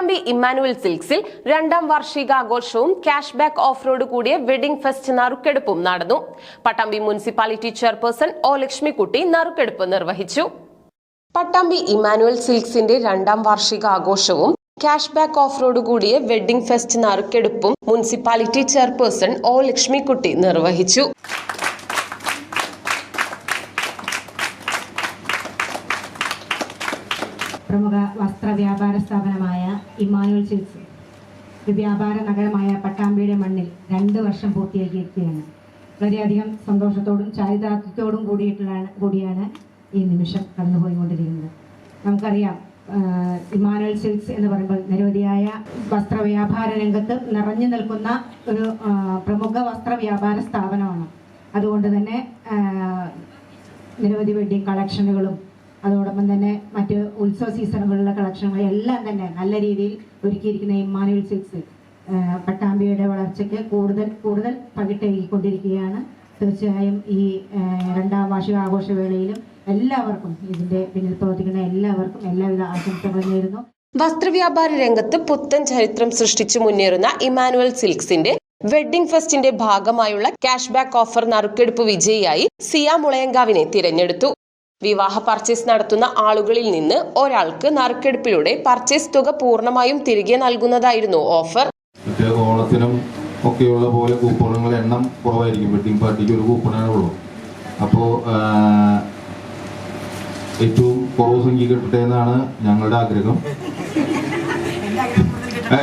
Pattambi Emmanuel സിൽക്സിൽ രണ്ടാം വാർഷികാഘോഷവും ക്യാഷ് ബാക്ക് ഓഫ് റോഡ് കൂടിയ വെഡിംഗ് ഫെസ്റ്റ് നറുക്കെടുപ്പും നടന്നു. Pattambi municipality chairperson O Lakshmikutty നറുക്കെടുപ്പ് നിർവഹിച്ചു. പട്ടാമ്പി ഇമ്മാനുവൽ സിൽക്സിന്റെ രണ്ടാം വാർഷികാഘോഷവും ക്യാഷ് ബാക്ക് ഓഫ് റോഡ് കൂടിയ വെഡിംഗ് ഫെസ്റ്റ് നറുക്കെടുപ്പും മുനിസിപ്പാലിറ്റി ചെയർപേഴ്സൺ ഒ ലക്ഷ്മിക്കുട്ടി നിർവഹിച്ചു. പ്രമുഖ വസ്ത്ര വ്യാപാര സ്ഥാപനമായ ഇമ്മാനുവൽ സിൽസ് വ്യാപാര നഗരമായ പട്ടാമ്പിയുടെ മണ്ണിൽ രണ്ട് വർഷം പൂർത്തിയാക്കിയിരിക്കുകയാണ്. വളരെയധികം സന്തോഷത്തോടും ചാരിതാർത്ഥ്യത്തോടും കൂടിയിട്ടുള്ള കൂടിയാണ് ഈ നിമിഷം കടന്നുപോയിക്കൊണ്ടിരിക്കുന്നത്. നമുക്കറിയാം ഇമാനുവൽ സിൽക്സ് എന്ന് പറയുമ്പോൾ നിരവധിയായ വസ്ത്ര വ്യാപാര രംഗത്ത് നിറഞ്ഞു നിൽക്കുന്ന ഒരു പ്രമുഖ വസ്ത്ര വ്യാപാര സ്ഥാപനമാണ്. അതുകൊണ്ട് തന്നെ നിരവധി വെഡ്ഡിങ് കളക്ഷനുകളും അതോടൊപ്പം തന്നെ മറ്റ് ഉത്സവ സീസണുകളിലെ കളക്ഷനുകൾ എല്ലാം തന്നെ നല്ല രീതിയിൽ ഒരുക്കിയിരിക്കുന്ന ഇമ്മാനുവൽ സിൽക്സ് പട്ടാമ്പിയുടെ വളർച്ചയ്ക്ക് കൂടുതൽ കൂടുതൽ പകിട്ടേകിക്കൊണ്ടിരിക്കുകയാണ്. തീർച്ചയായും ഈ രണ്ടാം വാർഷിക ആഘോഷവേളയിലും എല്ലാവർക്കും ഇതിന്റെ പിന്നിൽ പ്രവർത്തിക്കുന്ന എല്ലാവർക്കും എല്ലാവിധ ആശംസകളും നേരുന്നു. വസ്ത്രവ്യാപാര രംഗത്ത് പുത്തൻ ചരിത്രം സൃഷ്ടിച്ചു മുന്നേറുന്ന ഇമാനുവൽ സിൽക്സിന്റെ വെഡ്ഡിംഗ് ഫെസ്റ്റിന്റെ ഭാഗമായുള്ള ക്യാഷ് ബാക്ക് ഓഫർ നറുക്കെടുപ്പ് വിജയിയായി സിയ മുളയങ്കാവിനെ തിരഞ്ഞെടുത്തു. വിവാഹ പർച്ചേസ് നടത്തുന്ന ആളുകളിൽ നിന്ന് ഒരാൾക്ക് നറുക്കെടുപ്പിലൂടെ പർച്ചേസ് തുക പൂർണമായും തിരികെ നൽകുന്നതായിരുന്നു ഓഫർ ഓണത്തിനും ഒക്കെയുള്ള പോലെ കൂപ്പണുകളുടെ എണ്ണം കുറവായിരിക്കും. വെഡിങ് പാർട്ടിക്ക് ഒരു കൂപ്പണേ ഉള്ളൂ. അപ്പോൾ ഏറ്റവും കുറവ് സംഖ്യ കിട്ടട്ടെ എന്നാണ് ഞങ്ങളുടെ ആഗ്രഹം.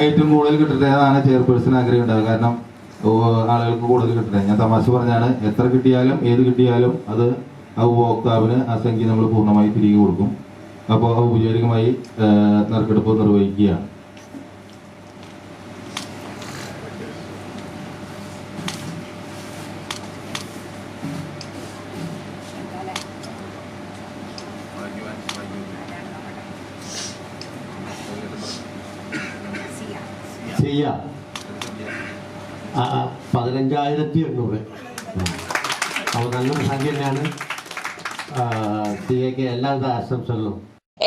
ഏറ്റവും കൂടുതൽ കിട്ടട്ടെ എന്നാണ് ചെയർപേഴ്സൺ ആഗ്രഹം ഉണ്ടാവുക. കാരണം ആളുകൾക്ക് കൂടുതൽ കിട്ടട്ടെ. ഞാൻ തമാശ പറഞ്ഞാണ് എത്ര കിട്ടിയാലും ഏത് കിട്ടിയാലും അത് ആ ഉപഭോക്താവിന് ആ സംഖ്യ നമ്മൾ പൂർണമായി തിരികെ കൊടുക്കും. അപ്പോൾ ഔപചാരികമായി നറുക്കെടുപ്പ് നിർവഹിക്കുകയാണ്. പതിനഞ്ചായിരത്തി എണ്ണൂറ്. അപ്പോൾ നല്ലൊരു സംഖ്യ തന്നെയാണ്.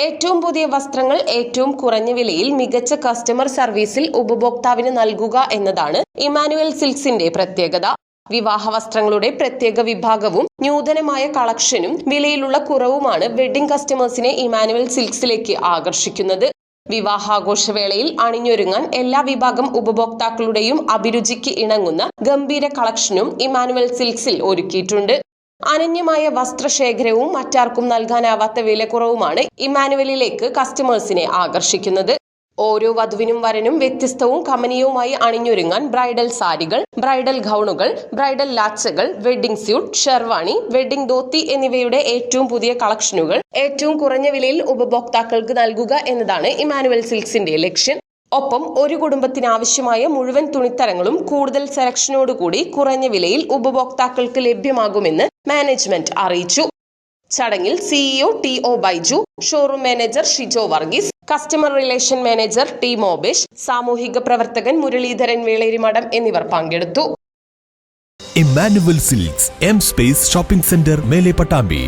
ഏറ്റവും പുതിയ വസ്ത്രങ്ങൾ ഏറ്റവും കുറഞ്ഞ വിലയിൽ മികച്ച കസ്റ്റമർ സർവീസിൽ ഉപഭോക്താവിന് നൽകുക എന്നതാണ് ഇമാനുവൽ സിൽക്സിന്റെ പ്രത്യേകത. വിവാഹ വസ്ത്രങ്ങളുടെ പ്രത്യേക വിഭാഗവും നൂതനമായ കളക്ഷനും വിലയിലുള്ള കുറവുമാണ് വെഡിംഗ് കസ്റ്റമേഴ്സിനെ ഇമാനുവൽ സിൽക്സിലേക്ക് ആകർഷിക്കുന്നത്. വിവാഹാഘോഷവേളയിൽ അണിഞ്ഞൊരുങ്ങാൻ എല്ലാ വിഭാഗം ഉപഭോക്താക്കളുടെയും അഭിരുചിക്ക് ഇണങ്ങുന്ന ഗംഭീര കളക്ഷനും ഇമാനുവൽ സിൽക്സിൽ ഒരുക്കിയിട്ടുണ്ട്. അനന്യമായ വസ്ത്രശേഖരവും മറ്റാർക്കും നൽകാനാവാത്ത വിലക്കുറവുമാണ് ഇമാനുവലിലേക്ക് കസ്റ്റമേഴ്സിനെ ആകർഷിക്കുന്നത്. ഓരോ വധുവിനും വരനും വ്യത്യസ്തവും കമനീയവുമായി അണിഞ്ഞൊരുങ്ങാൻ ബ്രൈഡൽ സാരികൾ ബ്രൈഡൽ ഗൗണുകൾ bridal ലാച്ചകൾ wedding suit sherwani wedding dhoti എന്നിവയുടെ ഏറ്റവും പുതിയ കളക്ഷനുകൾ. ഏറ്റവും കുറഞ്ഞ വിലയിൽ ഉപഭോക്താക്കൾക്ക് നൽകുക എന്നതാണ് ഇമാനുവൽ സിൽക്സിന്റെ ലക്ഷ്യം. ഒപ്പം ഒരു കുടുംബത്തിനാവശ്യമായ മുഴുവൻ തുണിത്തരങ്ങളും കൂടുതൽ സെലക്ഷനോടുകൂടി കുറഞ്ഞ വിലയിൽ ഉപഭോക്താക്കൾക്ക് ലഭ്യമാകുമെന്ന് മാനേജ്മെന്റ് അറിയിച്ചു. ചടങ്ങിൽ CEO T O Baiju showroom manager Shijo Varghese customer relation manager T Mobesh സാമൂഹിക പ്രവർത്തകൻ മുരളീധരൻ വേളേരിമഠം എന്നിവർ പങ്കെടുത്തു. Emmanuel Silks M space shopping centre മേലെ പട്ടാമ്പി